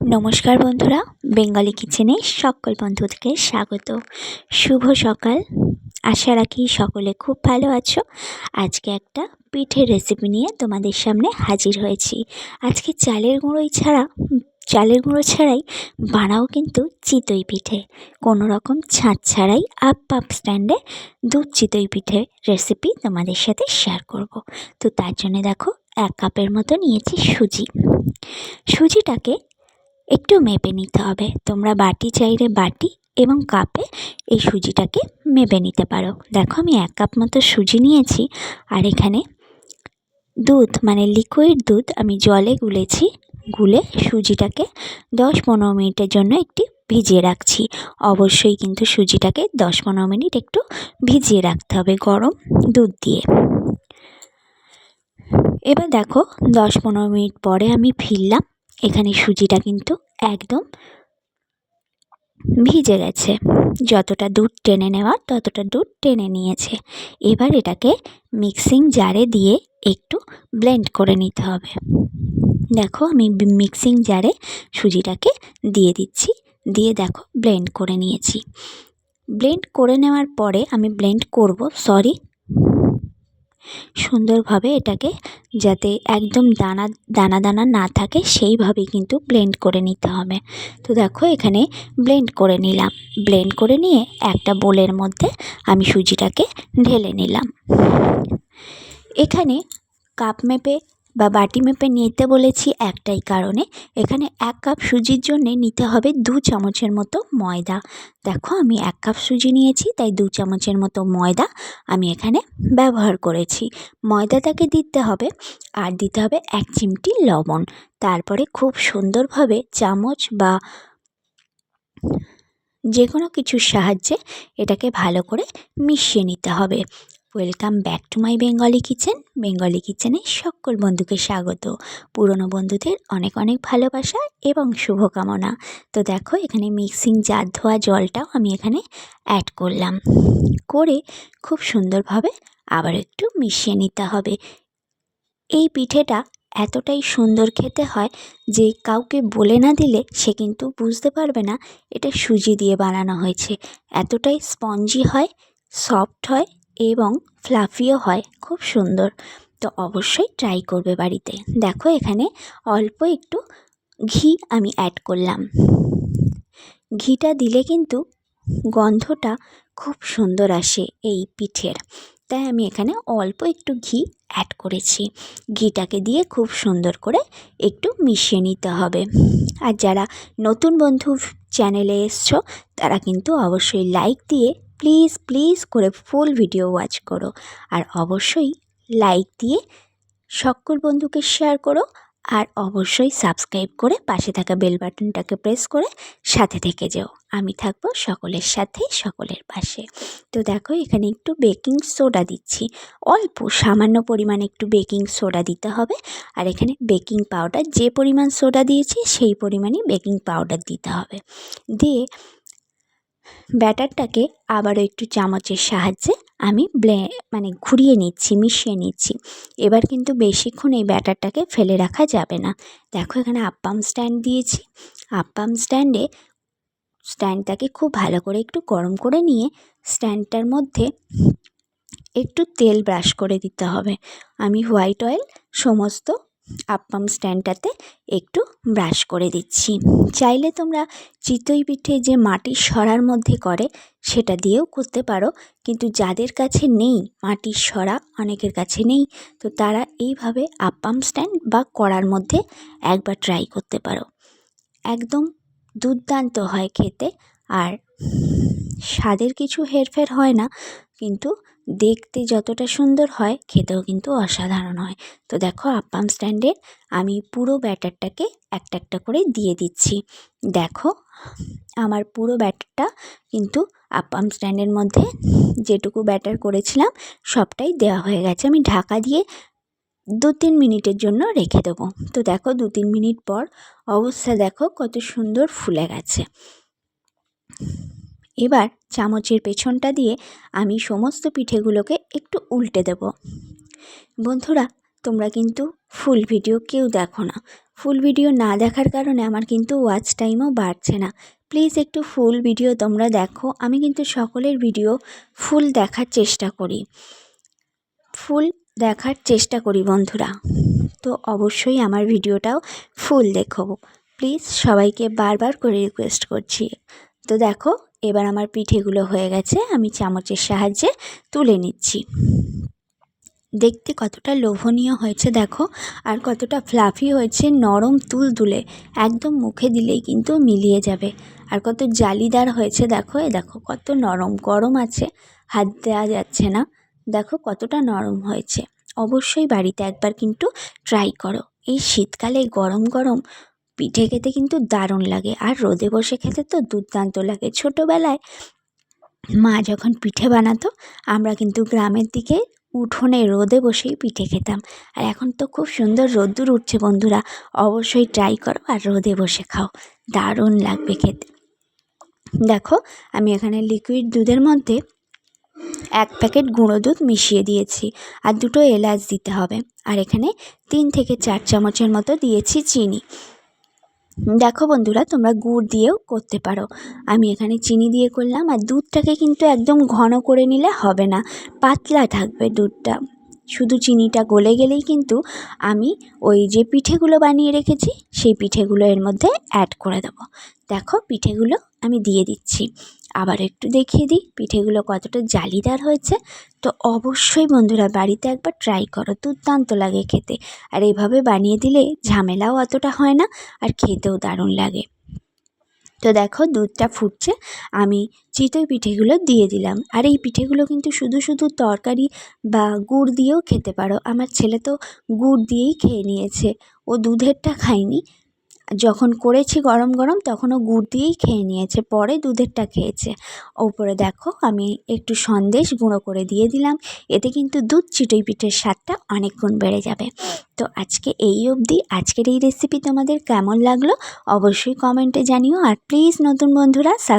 নমস্কার বন্ধুরা, বেঙ্গলি কিচেনে সকল বন্ধুদেরকে স্বাগত। শুভ সকাল। আশা রাখি সকলে খুব ভালো আছো। আজকে একটা পিঠের রেসিপি নিয়ে তোমাদের সামনে হাজির হয়েছি। আজকে চালের গুঁড়োই ছাড়া, চালের গুঁড়ো ছাড়াই বানাও কিন্তু চিতই পিঠে। কোনো রকম ছাঁচ ছাড়াই আপ আপ স্ট্যান্ডে দুধ চিতই পিঠে রেসিপি তোমাদের সাথে শেয়ার করব। তো তার জন্য দেখো, এক কাপের মতো নিয়েছি সুজি। সুজিটাকে একটু মেপে নিতে হবে। তোমরা বাটি চাইলে বাটি এবং কাপে এই সুজিটাকে মেপে নিতে পারো। দেখো, আমি এক কাপ মতো সুজি নিয়েছি আর এখানে দুধ মানে লিকুইড দুধ আমি জলে গুলেছি, গুলে সুজিটাকে দশ পনেরো মিনিটের জন্য একটি ভিজিয়ে রাখছি। অবশ্যই কিন্তু সুজিটাকে দশ পনেরো মিনিট একটু ভিজিয়ে রাখতে হবে গরম দুধ দিয়ে। এবার দেখো, দশ পনেরো মিনিট পরে আমি ফিরলাম। এখানে সুজিটা কিন্তু একদম ভিজে গেছে। যতটা দুধ টেনে নেওয়া, ততটা দুধ টেনে নিয়েছে। এবার এটাকে মিক্সিং জারে দিয়ে একটু ব্লেন্ড করে নিতে হবে। দেখো আমি মিক্সিং জারে সুজিটাকে দিয়ে দিচ্ছি। দিয়ে দেখো ব্লেন্ড করে নিয়েছি। ব্লেন্ড করে নেওয়ার পরে আমি ব্লেন্ড করব সরি সুন্দরভাবে এটাকে যাতে একদম দানা দানা দানা না থাকে সেইভাবে কিন্তু ব্লেন্ড করে নিতে হবে। তো দেখো, এখানে ব্লেন্ড করে নিলাম। ব্লেন্ড করে নিয়ে একটা বোলের মধ্যে আমি সুজিটাকে ঢেলে নিলাম। এখানে কাপ মেপে বা বাটি মেপে নিতে বলেছি একটাই কারণে, এখানে এক কাপ সুজির জন্যে নিতে হবে দু চামচের মতো ময়দা। দেখো, আমি এক কাপ সুজি নিয়েছি, তাই দু চামচের মতো ময়দা আমি এখানে ব্যবহার করেছি। ময়দাটাকে দিতে হবে, আর দিতে হবে এক চিমটি লবণ। তারপরে খুব সুন্দরভাবে চামচ বা যে কোনো কিছুর সাহায্যে এটাকে ভালো করে মিশিয়ে নিতে হবে। Welcome back to my Bengali kitchen Bengali কিচেনে সকল বন্ধুকে স্বাগত। পুরনো বন্ধুদের অনেক অনেক ভালোবাসা এবং শুভকামনা। তো দেখো, এখানে মিক্সিং জার ধোয়া জলটাও আমি এখানে অ্যাড করলাম। করে খুব সুন্দরভাবে আবার একটু মিশিয়ে নিতে হবে। এই পিঠেটা এতটাই সুন্দর খেতে হয় যে কাউকে বলে না দিলে সে কিন্তু বুঝতে পারবে না, এটা সুজি দিয়ে বানানো হয়েছে। এতটাই স্পঞ্জি হয় সফট হয় এবং ফ্লাফিও হয়, খুব সুন্দর। তো অবশ্যই ট্রাই করবে বাড়িতে। দেখো এখানে অল্প একটু ঘি আমি অ্যাড করলাম। ঘিটা দিলে কিন্তু গন্ধটা খুব সুন্দর আসে এই পিঠের। তাই আমি এখানে অল্প একটু ঘি অ্যাড করেছি। ঘিটাকে দিয়ে খুব সুন্দর করে একটু মিশিয়ে নিতে হবে। আর যারা নতুন বন্ধু চ্যানেলে এসছো, তারা কিন্তু অবশ্যই লাইক দিয়ে প্লিজ প্লিজ করে ফুল ভিডিও ওয়াচ করো। আর অবশ্যই লাইক দিয়ে সকল বন্ধুকে শেয়ার করো। আর অবশ্যই সাবস্ক্রাইব করে পাশে থাকা বেল বাটনটাকে প্রেস করে সাথে থেকে যেও। আমি থাকব সকলের সাথে, সকলের পাশে। তো দেখো, এখানে একটু বেকিং সোডা দিচ্ছি। অল্প, সামান্য পরিমাণে একটু বেকিং সোডা দিতে হবে। আর এখানে বেকিং পাউডার, যে পরিমাণ সোডা দিয়েছি, সেই পরিমাণই বেকিং পাউডার দিতে হবে। দিয়ে ব্যাটারটাকে আবারও একটু চামচের সাহায্যে আমি ব্লে মানে ঘুরিয়ে নিচ্ছি, মিশিয়ে নিচ্ছি। এবার কিন্তু বেশিক্ষণ এই ব্যাটারটাকে ফেলে রাখা যাবে না। দেখো এখানে আপ্পাম স্ট্যান্ড দিয়েছি। আপ্পাম স্ট্যান্ডে স্ট্যান্ডটাকে খুব ভালো করে একটু গরম করে নিয়ে স্ট্যান্ডটার মধ্যে একটু তেল ব্রাশ করে দিতে হবে। আমি হোয়াইট অয়েল সমস্ত আপ্পাম স্ট্যান্ডটাতে একটু ব্রাশ করে দিচ্ছি। চাইলে তোমরা চিতই পিঠে যে মাটির সরার মধ্যে করে, সেটা দিয়েও করতে পারো। কিন্তু যাদের কাছে নেই, মাটির সরা অনেকের কাছে নেই, তো তারা এইভাবে আপ্পাম স্ট্যান্ড বা কড়ার মধ্যে একবার ট্রাই করতে পারো। একদম দুর্দান্ত হয় খেতে। আর স্বাদের কিছু হেরফের হয় না, কিন্তু দেখতে যতটা সুন্দর হয়, খেতেও কিন্তু অসাধারণ হয়। তো দেখো আপ্পাম স্ট্যান্ডে আমি পুরো ব্যাটারটাকে একটা একটা করে দিয়ে দিচ্ছি। দেখো, আমার পুরো ব্যাটারটা কিন্তু আপ্পাম স্ট্যান্ডের মধ্যে যেটুকু ব্যাটার করেছিলাম, সবটাই দেওয়া হয়ে গেছে। আমি ঢাকা দিয়ে দু তিন মিনিটের জন্য রেখে দেবো। তো দেখো দু তিন মিনিট পর অবস্থা দেখো, কত সুন্দর ফুলে গেছে। এবার চামচের পেছনটা দিয়ে আমি সমস্ত পিঠেগুলোকে একটু উল্টে দেব। বন্ধুরা, তোমরা কিন্তু ফুল ভিডিও কেউ দেখো না। ফুল ভিডিও না দেখার কারণে আমার কিন্তু ওয়াচ টাইমও বাড়ছে না। প্লিজ একটু ফুল ভিডিও তোমরা দেখো, আমি কিন্তু সকলের ভিডিও ফুল দেখার চেষ্টা করি। ফুল দেখার চেষ্টা করি বন্ধুরা। তো অবশ্যই আমার ভিডিওটাও ফুল দেখো। প্লিজ সবাইকে বারবার করে রিকোয়েস্ট করছি। তো দেখো এবার আমার পিঠেগুলো হয়ে গেছে, আমি চামচের সাহায্যে তুলে নিচ্ছি। দেখতে কতটা লোভনীয় হয়েছে দেখো, আর কতটা ফ্লাফি হয়েছে নরম তুল তুলে একদম মুখে দিলেই কিন্তু মিলিয়ে যাবে। আর কত জালিদার হয়েছে দেখো, এ দেখো কত নরম, গরম আছে, হাত দেওয়া যাচ্ছে না। দেখো কতটা নরম হয়েছে, অবশ্যই বাড়িতে একবার কিন্তু ট্রাই করো। এই শীতকালে গরম গরম পিঠে খেতে কিন্তু দারুণ লাগে। আর রোদে বসে খেতে তো দুর্দান্ত লাগে। ছোটোবেলায় মা যখন পিঠে বানাতো, আমরা কিন্তু গ্রামের দিকে উঠোনে রোদে বসেই পিঠে খেতাম। আর এখন তো খুব সুন্দর রোদ্দুর উঠছে বন্ধুরা। অবশ্যই ট্রাই করো আর রোদে বসে খাও। দারুণ লাগবে খেতে। দেখো, আমি এখানে লিকুইড দুধের মধ্যে এক প্যাকেট গুঁড়ো দুধ মিশিয়ে দিয়েছি। আর দুটো এলাচ দিতে হবে। আর এখানে তিন থেকে চার চামচের মতো দিয়েছি চিনি। দেখো বন্ধুরা, তোমরা গুড় দিয়েও করতে পারো। আমি এখানে চিনি দিয়ে করলাম, আর দুধটাকে কিন্তু একদম ঘন করে নিলে হবে না, পাতলা থাকবে দুধটা। শুধু চিনিটা গলে গেলেই কিন্তু আমি ওই যে পিঠেগুলো বানিয়ে রেখেছি, সেই পিঠেগুলো এর মধ্যে অ্যাড করে দেবো। দেখো, পিঠেগুলো আমি দিয়ে দিচ্ছি। আবার একটু দেখিয়ে দিই, পিঠেগুলো কতটা জালিদার হয়েছে। তো অবশ্যই বন্ধুরা বাড়িতে একবার ট্রাই করো, দুর্দান্ত লাগে খেতে। আর এভাবে বানিয়ে দিলে ঝামেলাও অতটা হয় না, আর খেতেও দারুণ লাগে। তো দেখো দুধটা ফুটছে, আমি চিতই পিঠেগুলো দিয়ে দিলাম। আর এই পিঠেগুলো কিন্তু শুধু শুধু তরকারি বা গুড় দিয়েও খেতে পারো। আমার ছেলে তো গুড় দিয়েই খেয়ে নিয়েছে। ও দুধেরটা খায়নি যখন করেছি গরম গরম, তখনও গুড় দিয়েই খেয়ে নিয়েছে, পরে দুধেরটা খেয়েছে। ওপরে দেখো, আমি একটু সন্দেশ গুঁড়ো করে দিয়ে দিলাম। এতে কিন্তু দুধ চিটই পিঠের স্বাদটা অনেকক্ষণ বেড়ে যাবে। তো আজকে এই অবধি। আজকের এই রেসিপি তোমাদের কেমন লাগল? অবশ্যই কমেন্টে জানিও। আর প্লিজ নতুন বন্ধুরা সাব